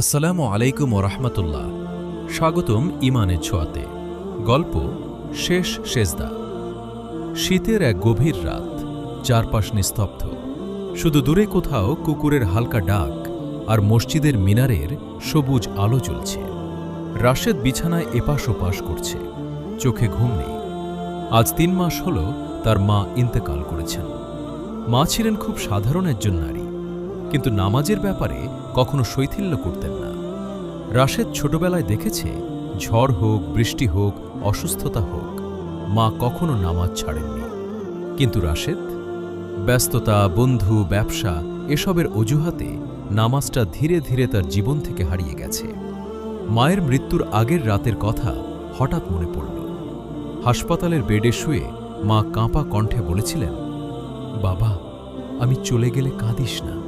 আসসালামু আলাইকুম ওরহমতুল্লাহ স্বাগতম ইমানের ছোঁয়াতে। গল্প শেষ সেজদা। শীতের এক গভীর রাত, চারপাশ নিস্তব্ধ। শুধু দূরে কোথাও কুকুরের হালকা ডাক আর মসজিদের মিনারের সবুজ আলো জ্বলছে। রাশেদ বিছানায় এপাশ ওপাশ করছে। চোখে ঘুম নেই। আজ তিন মাস হল তার মা ইন্তেকাল করেছেন। মা ছিলেন খুব সাধারণ একজন নারী। কিন্তু নামাজের ব্যাপারে কখনো শৈথিল্য করতেন না। রাশেদ ছোটবেলায় দেখেছে, ঝড় হোক, বৃষ্টি হোক, অসুস্থতা হোক, মা কখনো নামাজ ছাড়েননি। কিন্তু রাশেদ, ব্যস্ততা, বন্ধু, ব্যবসা, এসবের অজুহাতে নামাজটা ধীরে ধীরে তার জীবন থেকে হারিয়ে গেছে। মায়ের মৃত্যুর আগের রাতের কথা হঠাৎ মনে পড়ল। হাসপাতালের বেডে শুয়ে মা কাঁপা কণ্ঠে বলেছিলেন, বাবা, আমি চলে গেলে কাঁদিস না।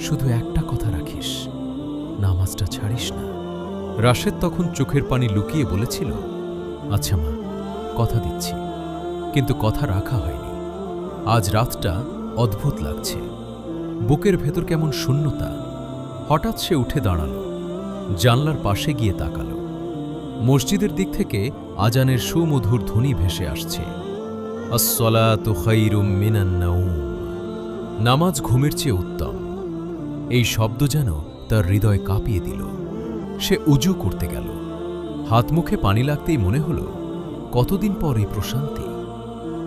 শুধু একটা কথা রাখিস, নামাজটা ছাড়িস না। রাশেদ তখন চোখের পানি লুকিয়ে বলেছিল আচ্ছা মা, কথা দিচ্ছি। কিন্তু কথা রাখা হয়নি। আজ রাতটা অদ্ভুত লাগছে। বুকের ভেতর কেমন শূন্যতা। হঠাৎ সে উঠে দাঁড়াল, জানলার পাশে গিয়ে তাকাল। মসজিদের দিক থেকে আজানের সুমধুর ধ্বনি ভেসে আসছে। আসসালাতু খাইরুম মিনান নাউম। নামাজ ঘুমের চেয়ে উত্তম। এই শব্দ যেন তার হৃদয় কাঁপিয়ে দিল। সে উজু করতে গেল। হাত মুখে পানি লাগতেই মনে হল, কতদিন পর এই প্রশান্তি?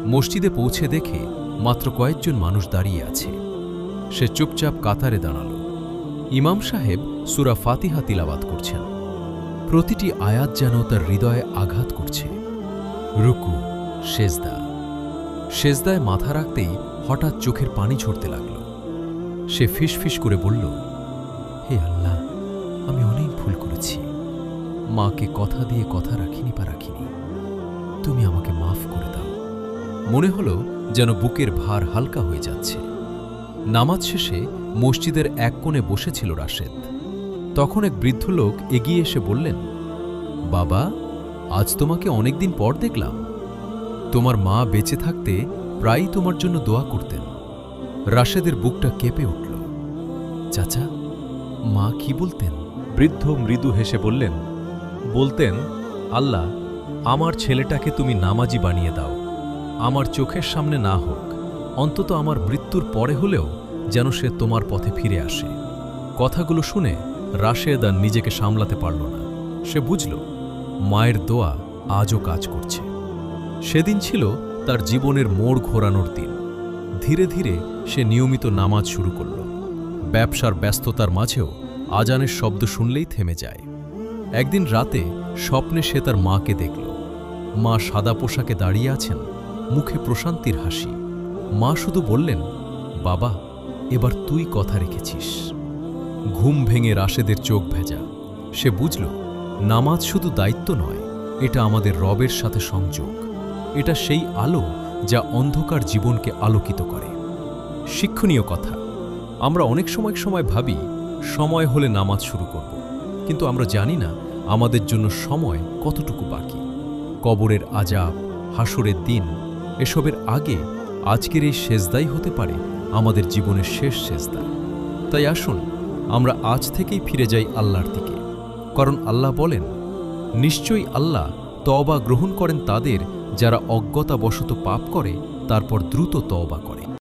মসজিদে পৌঁছে দেখে মাত্র কয়েকজন মানুষ দাঁড়িয়ে আছে। সে চুপচাপ কাতারে দাঁড়াল। ইমাম সাহেব সুরা ফাতিহা তিলাবাত করছেন। প্রতিটি আয়াত যেন তার হৃদয়ে আঘাত করছে। রুকু, সেজদা। সেজদায় মাথা রাখতেই হঠাৎ চোখের পানি ঝরতে লাগল। সে ফিসফিস করে বলল, হে আল্লাহ, আমি অনেক ভুল করেছি। মাকে কথা দিয়ে কথা রাখিনি বা রাখিনি। তুমি আমাকে মাফ করে দাও। মনে হলো যেন বুকের ভার হালকা হয়ে যাচ্ছে। নামাজ শেষে মসজিদের এক কোণে বসেছিল রাশেদ। তখন এক বৃদ্ধ লোক এগিয়ে এসে বললেন, বাবা, আজ তোমাকে অনেকদিন পর দেখলাম। তোমার মা বেঁচে থাকতে প্রায়ই তোমার জন্য দোয়া করতেন। রাশেদের বুকটা কেঁপে উঠল। চাচা, মা কি বলতেন? বৃদ্ধ মৃদু হেসে বললেন, বলতেন, আল্লাহ, আমার ছেলেটাকে তুমি নামাজি বানিয়ে দাও। আমার চোখের সামনে না হোক, অন্তত আমার মৃত্যুর পরে হলেও যেন সে তোমার পথে ফিরে আসে। কথাগুলো শুনে রাশেদ আর নিজেকে সামলাতে পারল না। সে বুঝল, মায়ের দোয়া আজও কাজ করছে। সেদিন ছিল তার জীবনের মোড় ঘোরানোর দিন। ধীরে ধীরে সে নিয়মিত নামাজ শুরু করল। ব্যবসার ব্যস্ততার মাঝেও আজানের শব্দ শুনলেই থেমে যায়। একদিন রাতে স্বপ্নে সে তার মাকে দেখল। মা সাদা পোশাকে দাঁড়িয়ে আছেন, মুখে প্রশান্তির হাসি। মা শুধু বললেন, বাবা, এবার তুই কথা রেখেছিস। ঘুম ভেঙে রাশেদের চোখ ভেজা। সে বুঝল, নামাজ শুধু দায়িত্ব নয়, এটা আমাদের রবের সাথে সংযোগ। এটা সেই আলো যা অন্ধকার জীবনকে আলোকিত করে। শিক্ষণীয় কথা, আমরা অনেক সময় সময় ভাবি, সময় হলে নামাজ শুরু করব। কিন্তু আমরা জানি না আমাদের জন্য সময় কতটুকু বাকি। কবরের আজাব, হাসরের দিন, এসবের আগে আজকের এই সেজদাই হতে পারে আমাদের জীবনের শেষ সেজদা। তাই আসুন, আমরা আজ থেকেই ফিরে যাই আল্লাহর দিকে। কারণ আল্লাহ বলেন, নিশ্চয়ই আল্লাহ তওবা গ্রহণ করেন তাদের যারা অজ্ঞতাবশত পাপ করে তারপর দ্রুত তওবা করে।